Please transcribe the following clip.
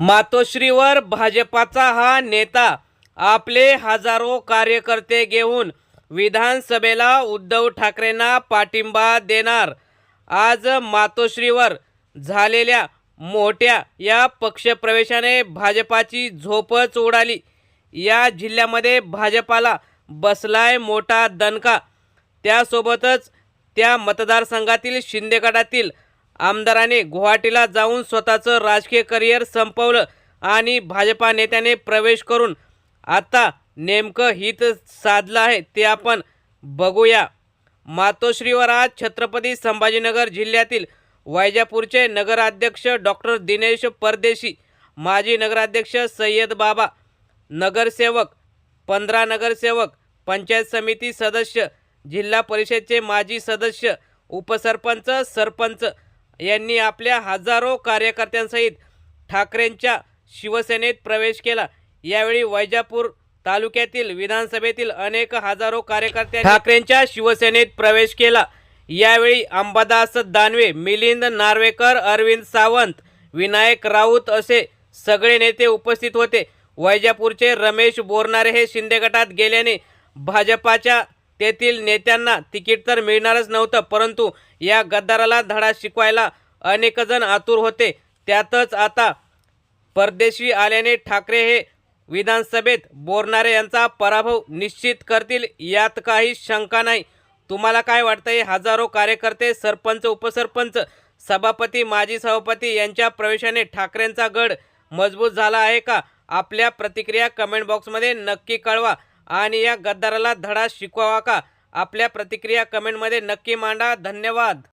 मातोश्रीवर भाजपाचा हा नेता आपले हजारो कार्यकर्ते घेऊन विधानसभेला उद्धव ठाकरेंना पाठिंबा देणार. आज मातोश्रीवर झालेल्या मोठ्या या पक्षप्रवेशाने भाजपाची झोपच उडाली. या जिल्ह्यामध्ये भाजपाला बसलाय मोठा दणका. त्यासोबतच त्या मतदारसंघातील शिंदे गटातील आमदाराने गुवाहाटीला जाऊन स्वतःचं राजकीय करिअर संपवलं आणि भाजपा नेत्याने प्रवेश करून आता नेमकं हित साधलं आहे ते आपण बघूया. मातोश्रीवर आज छत्रपती संभाजीनगर जिल्ह्यातील वैजापूरचे नगराध्यक्ष डॉक्टर दिनेश परदेशी माजी नगराध्यक्ष सय्यद बाबा नगरसेवक पंधरा नगरसेवक पंचायत समिती सदस्य जिल्हा परिषदचे माजी सदस्य उपसरपंच सरपंच यांनी आपल्या हजारो कार्यकर्त्यांसहित ठाकरेंच्या शिवसेनेत प्रवेश केला. यावेळी वैजापूर तालुक्यातील विधानसभेतील अनेक हजारो कार्यकर्त्यांनी ठाकरेंच्या शिवसेनेत प्रवेश केला. यावेळी अंबादास दानवे मिलिंद नार्वेकर अरविंद सावंत विनायक राऊत असे सगळे नेते उपस्थित होते. वैजापूरचे रमेश बोरनारे हे शिंदे गटात गेल्याने भाजपाच्या तेथील नेत्यांना तिकीट तर मिळणारच नव्हतं परंतु या गद्दाराला धडा शिकवायला अनेकजण आतुर होते. त्यातच आता परदेशी आल्याने ठाकरे हे विधानसभेत बोरणारे यांचा पराभव निश्चित करतील यात काही शंका नाही. तुम्हाला काय वाटतंय? हजारो कार्यकर्ते सरपंच उपसरपंच सभापती माजी सभापती यांच्या प्रवेशाने ठाकरेंचा गड मजबूत झाला आहे का? आपल्या प्रतिक्रिया कमेंट बॉक्समध्ये नक्की कळवा. आणि या गद्दाराला धडा शिकवावा का? आपल्या प्रतिक्रिया कमेंटमध्ये नक्की मांडा. धन्यवाद.